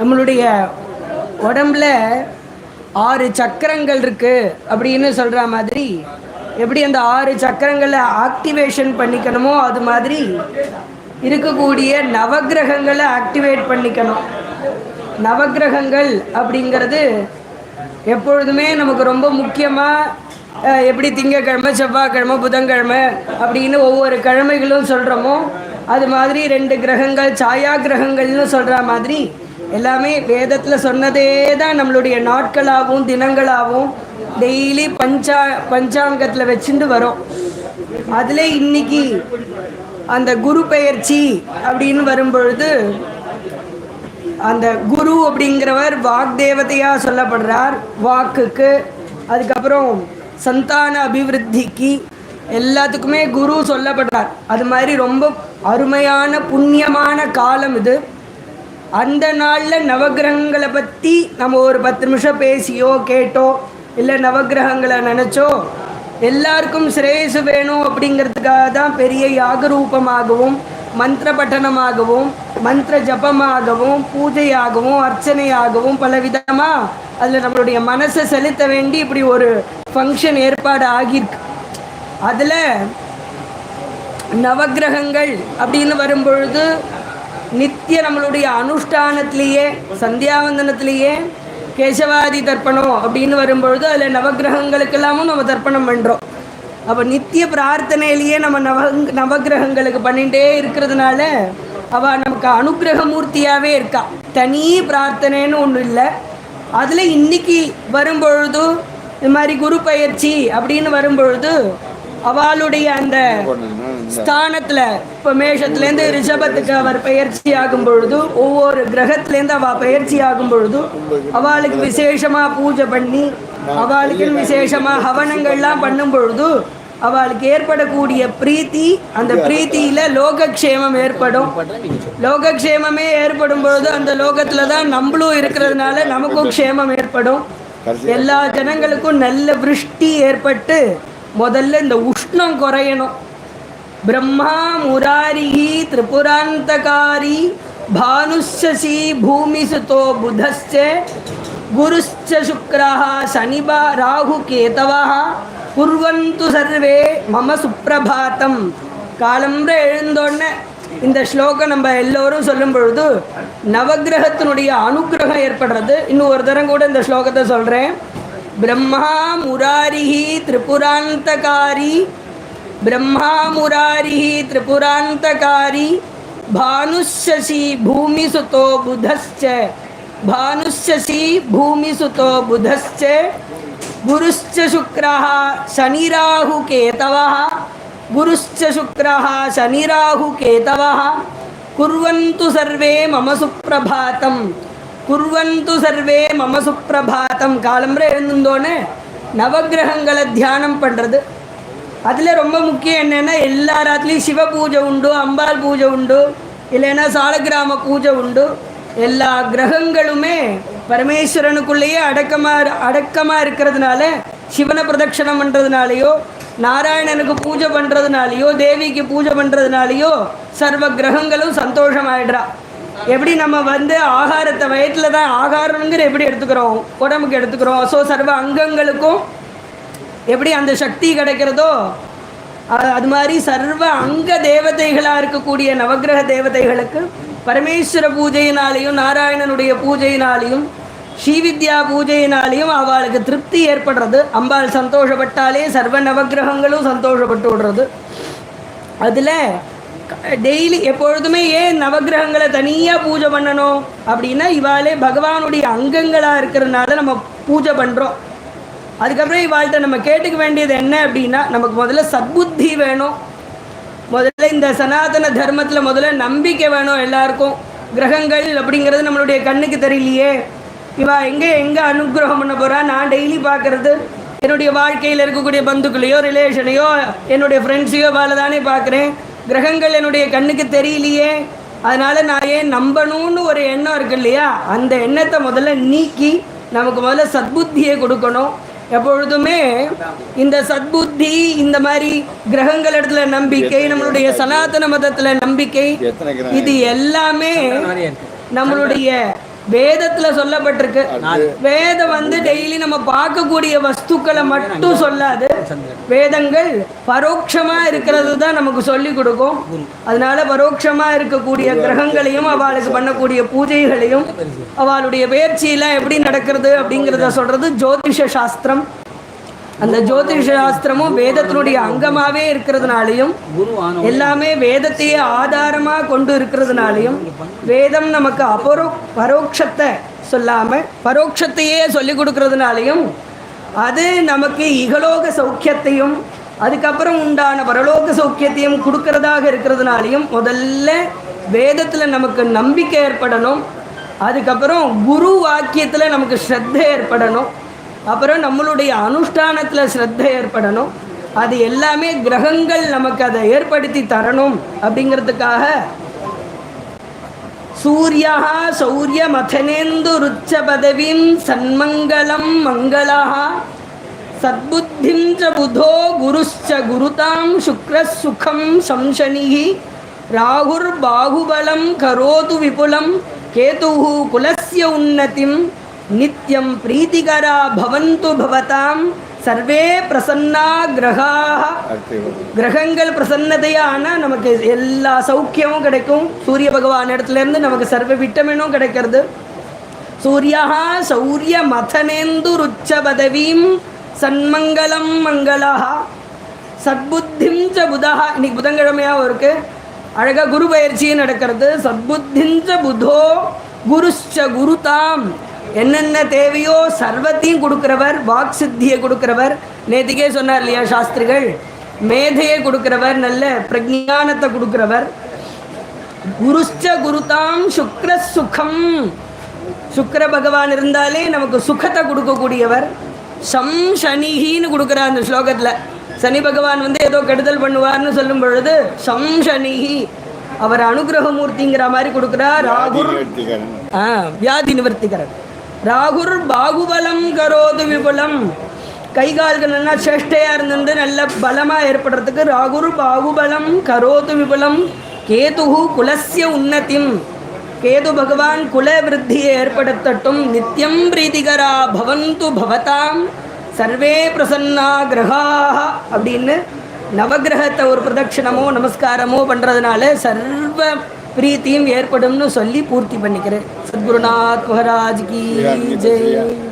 நம்மளுடைய உடம்புல ஆறு சக்கரங்கள் இருக்கு அப்படின்னு சொல்ற மாதிரி எப்படி அந்த ஆறு சக்கரங்களை ஆக்டிவேஷன் பண்ணிக்கணுமோ அது மாதிரி இருக்கக்கூடிய நவக்கிரகங்களை ஆக்டிவேட் பண்ணிக்கணும். நவக்கிரகங்கள் அப்படிங்கிறது எப்பொழுதுமே நமக்கு ரொம்ப முக்கியமாக எப்படி திங்கக்கிழமை செவ்வாய்க்கிழமை புதன்கிழமை அப்படின்னு ஒவ்வொரு கிழமைகளும் சொல்கிறோமோ அது மாதிரி ரெண்டு கிரகங்கள் சாயா கிரகங்கள்னு சொல்கிற மாதிரி எல்லாமே வேதத்தில் சொன்னதே தான் நம்மளுடைய நாட்களாகவும் தினங்களாகவும் டெய்லி பஞ்சா பஞ்சாங்கத்தில் வச்சுட்டு வரோம். அதில் இன்னைக்கு அந்த குரு பெயர்ச்சி அப்படின்னு வரும்பொழுது அந்த குரு அப்படிங்கிறவர் வாக் தேவதையாக சொல்லப்படுறார். வாக்குக்கு அதுக்கப்புறம் சந்தான அபிவிருத்திக்கு எல்லாத்துக்குமே குரு சொல்லப்படுறார். அது மாதிரி ரொம்ப அருமையான புண்ணியமான காலம் இது. அந்த நாளில் நவக்கிரகங்களை பற்றி நம்ம ஒரு பத்து நிமிஷம் பேசியோ கேட்டோ இல்லை நவக்கிரகங்களை நினச்சோ எல்லாருக்கும் சிரேயசு வேணும் அப்படிங்கிறதுக்காக தான் பெரிய யாகரூபமாகவும் மந்திர பட்டனமாகவும் மந்திர ஜபமாகவும் பூஜையாகவும் அர்ச்சனையாகவும் பல விதமாக அதில் நம்மளுடைய மனசை செலுத்த வேண்டி இப்படி ஒரு ஃபங்க்ஷன் ஏற்பாடு ஆகியிருக்கு. அதில் நவக்கிரகங்கள் அப்படின்னு வரும்பொழுது நித்திய நம்மளுடைய அனுஷ்டானத்திலேயே சந்தியாவந்தனத்திலேயே கேசவாதி தர்ப்பணம் அப்படின்னு வரும்பொழுது அதில் நவகிரகங்களுக்கெல்லாமும் நம்ம தர்ப்பணம் பண்ணுறோம் அப்போ நித்திய பிரார்த்தனையிலேயே நம்ம நவ நவக்கிரகங்களுக்கு பண்ணிகிட்டே இருக்கிறதுனால அவள் நமக்கு அனுகிரக மூர்த்தியாகவே இருக்கா. தனி பிரார்த்தனைன்னு ஒன்றும் இல்லை. அதில் இன்னைக்கு வரும்பொழுது இது மாதிரி குரு பயிற்சி அப்படின்னு வரும்பொழுது அவளுடைய அந்த ஸ்தானத்துல இப்போ மேஷத்துலேருந்து ரிஷபத்துக்கு அவர் பயிற்சி ஆகும் பொழுது ஒவ்வொரு கிரகத்திலேருந்து அவ பயிற்சி ஆகும் பொழுது அவளுக்கு விசேஷமா பூஜை பண்ணி அவளுக்கு விசேஷமா ஹவனங்கள்லாம் பண்ணும் பொழுது அவளுக்கு ஏற்படக்கூடிய பிரீத்தி அந்த பிரீத்தியில லோகக்ஷேமம் ஏற்படும். லோகக்ஷேமமே ஏற்படும் பொழுது அந்த லோகத்துல தான் நம்மளும் இருக்கிறதுனால நமக்கும் க்ஷேமம் ஏற்படும். எல்லா ஜனங்களுக்கும் நல்ல விருஷ்டி ஏற்பட்டு முதல்ல இந்த உஷ்ணம் குறையணும். பிரம்மா முராரிகி திரிபுராந்தகாரி பானுஷசி பூமிசுதோ புதஸ்ச குருச்ச சுக்ரः சனிபா ராகு கேதவா குர்வந்து சர்வே மம சுப்பிரபாத்தம் காலம்புற எழுந்தோடனே இந்த ஸ்லோகம் நம்ம எல்லோரும் சொல்லும் பொழுது நவக்கிரகத்தினுடைய அனுக்கிரகம் ஏற்படுறது. இன்னும் ஒரு தரம் கூட இந்த ஸ்லோகத்தை சொல்கிறேன் ब्रह्मा मुरारिः त्रिपुरांतकारी ब्रह्मा मुरारिः त्रिपुरांतकारी भानुशशि भूमिसुतो बुधश्च। भानुशशि भूमिसुतो बुधश्च। गुरुश्च शुक्रः शनिराहुकेतवः। गुरुश्च शुक्रः शनिराहुकेतवः। कुर्वन्तु सर्वे मम सुप्रभातम्। குர்வந்து சர்வே மம சுப்பிரபாத்தம் காலம்புற எழுந்தோன்னே நவக்கிரகங்களை தியானம் பண்ணுறது அதில் ரொம்ப முக்கியம் என்னென்னா எல்லா ராத்திலையும் சிவ பூஜை உண்டு அம்பாள் பூஜை உண்டு இல்லைன்னா சாலகிராம பூஜை உண்டு. எல்லா கிரகங்களுமே பரமேஸ்வரனுக்குள்ளேயே அடக்கமாக அடக்கமாக இருக்கிறதுனால சிவனை பிரதட்சணம் பண்ணுறதுனாலையோ நாராயணனுக்கு பூஜை பண்ணுறதுனாலையோ தேவிக்கு பூஜை பண்ணுறதுனாலையோ சர்வ கிரகங்களும் சந்தோஷமாயிடுறா. எப்படி நம்ம வந்து ஆகாரத்தை வயிற்றில் தான் ஆகாரங்கிற எப்படி எடுத்துக்கிறோம்? உடம்புக்கு எடுத்துக்கிறோம். ஸோ சர்வ அங்கங்களுக்கும் எப்படி அந்த சக்தி கிடைக்கிறதோ அது மாதிரி சர்வ அங்க தேவதைகளாக இருக்கக்கூடிய நவக்கிரக தேவதைகளுக்கு பரமேஸ்வர பூஜையினாலையும் நாராயணனுடைய பூஜையினாலையும் ஸ்ரீவித்யா பூஜையினாலையும் அவளுக்கு திருப்தி ஏற்படுறது. அம்பாள் சந்தோஷப்பட்டாலே சர்வ நவக்கிரகங்களும் சந்தோஷப்பட்டு விடுறது. அதில் டெய்லி எப்பொழுதுமே ஏன் நவக்கிரகங்களை தனியாக பூஜை பண்ணணும் அப்படின்னா இவாளே பகவானுடைய அங்கங்களாக இருக்கிறதுனால நம்ம பூஜை பண்ணுறோம் அதுக்கப்புறம் இவாள்கிட்ட நம்ம கேட்டுக்க வேண்டியது என்ன அப்படின்னா நமக்கு முதல்ல சத்புத்தி வேணும். முதல்ல இந்த சனாதன தர்மத்தில் முதல்ல நம்பிக்கை வேணும் எல்லாருக்கும். கிரகங்கள் அப்படிங்கிறது நம்மளுடைய கண்ணுக்கு தெரியலையே. இவா எங்கே எங்கே அனுக்கிரகம் பண்ண போகிறா நான் டெய்லி பார்க்குறது என்னுடைய வாழ்க்கையில் இருக்கக்கூடிய பந்துக்களையோ ரிலேஷனையோ என்னுடைய ஃப்ரெண்ட்ஸையோ வேலை தானே பார்க்குறேன். கிரகங்கள் என்னுடைய கண்ணுக்கு தெரியலையே. அதனால நான் ஏன் நம்பணும்னு ஒரு எண்ணம் இருக்கு இல்லையா? அந்த எண்ணத்தை முதல்ல நீக்கி நமக்கு முதல்ல சத்புத்தியை கொடுக்கணும். எப்பொழுதுமே இந்த சத்புத்தி இந்த மாதிரி கிரகங்கள் இடத்துல நம்பிக்கை நம்மளுடைய சனாதன மதத்துல நம்பிக்கை இது எல்லாமே நம்மளுடைய வேதத்துல சொல்லப்பட்டிருக்கு. வேதம் வந்து டெய்லி நம்ம பார்க்கக்கூடிய வஸ்துக்களை மட்டும் சொல்லாது. வேதங்கள் பரோட்சமா இருக்கிறது தான் நமக்கு சொல்லி கொடுக்கும். அதனால பரோட்சமா இருக்கக்கூடிய கிரகங்களையும் அவளுக்கு பண்ணக்கூடிய பூஜைகளையும் அவளுடைய பயிற்சியெல்லாம் எப்படி நடக்கிறது அப்படிங்கிறத சொல்றது ஜோதிஷ சாஸ்திரம். அந்த ஜோதிஷ சாஸ்திரமும் வேதத்தினுடைய அங்கமாகவே இருக்கிறதுனாலையும் எல்லாமே வேதத்தையே ஆதாரமாக கொண்டு இருக்கிறதுனாலையும் வேதம் நமக்கு அபரோ பரோட்சத்தை சொல்லாமல் பரோட்சத்தையே சொல்லி கொடுக்கறதுனாலையும் அது நமக்கு இகலோக சௌக்கியத்தையும் அதுக்கப்புறம் உண்டான பரலோக சௌக்கியத்தையும் கொடுக்கறதாக இருக்கிறதுனாலையும் முதல்ல வேதத்தில் நமக்கு நம்பிக்கை ஏற்படணும் அதுக்கப்புறம் குரு வாக்கியத்தில் நமக்கு ஸ்ரத்தை ஏற்படணும். அப்புறம் நம்மளுடைய அனுஷ்டானத்தில் ஸ்ரத்தை ஏற்படணும். அது எல்லாமே கிரகங்கள் நமக்கு அதை ஏற்படுத்தி தரணும் அப்படிங்கிறதுக்காக சூரியா சௌரியமதனேந்து ருச்ச பதவீம் சன்மங்கலம் மங்களா சத்புத்திம் ச புதோ குருச்ச குருதாம் சுக்ர சுகம் சம்சனிகி ராகுர் பாகுபலம் கரோது விபுலம் கேதுः குலஸ்ய உன்னதிம் நித்யம் பிரீத்திகரா பவந்து பவதாம் சர்வே பிரசன்னா கிரகாः கிரகங்கள் பிரசன்னதையான நமக்கு எல்லா சௌக்கியமும் கிடைக்கும். சூரிய பகவான் இடத்துல இருந்து நமக்கு சர்வ விட்டமினும் கிடைக்கிறது. சூரியா சௌரிய மதனேந்து ருச்ச பதவீம் சன்மங்கலம் மங்களா சத்புத்திம் ச புதா இன்னைக்கு புதன்கிழமையாகவும் இருக்கு. அழகா குரு பயிற்சியும் நடக்கிறது. சத்புத்திம் ச புதோ குருஷ்ச குருதாம். என்னென்ன தேவையோ சர்வத்தையும் கொடுக்கிறவர் வாக் சித்தியை கொடுக்கிறவர். நேத்திக்கே சொன்னார் இல்லையா சாஸ்திரிகள்? மேதையை கொடுக்கிறவர் நல்ல பிரஜானத்தை கொடுக்கிறவர். குருஷ்ச குருதாம் சுக்ர சுகம். சுக்கிர பகவான் இருந்தாலே நமக்கு சுகத்தை கொடுக்கக்கூடியவர். சம் சனிஹின்னு கொடுக்குறார் அந்த ஸ்லோகத்தில். சனி பகவான் வந்து ஏதோ கெடுதல் பண்ணுவார்னு சொல்லும் பொழுது சம் சனிஹி அவர் அனுகிரகமூர்த்திங்கிற மாதிரி கொடுக்குறார். ராகுர் ஆ வியாதி நிவர்த்திகரன். ராகுர் பாகுபலம் கரோது விபுலம். கை கால்கள் நல்லா சேஷ்டையாக இருந்து நல்ல பலமாக ஏற்படுறதுக்கு ராகுர் பாகுபலம் கரோது விபுலம். கேதுகு குலசிய உன்னதிம் கேது பகவான் குல விருத்தியை ஏற்படுத்தட்டும். நித்யம் பிரீதிகரா பவந்து பவதாம். சர்வே பிரசன்னா கிரகாக அப்படின்னு நவகிரகத்தை ஒரு பிரதட்சிணமோ நமஸ்காரமோ பண்ணுறதுனால சர்வ பிரீத்தியும் ஏற்படும்னு சொல்லி பூர்த்தி பண்ணிக்கிறேன். சத்குருநாத் மகாராஜ் கி ஜெய்.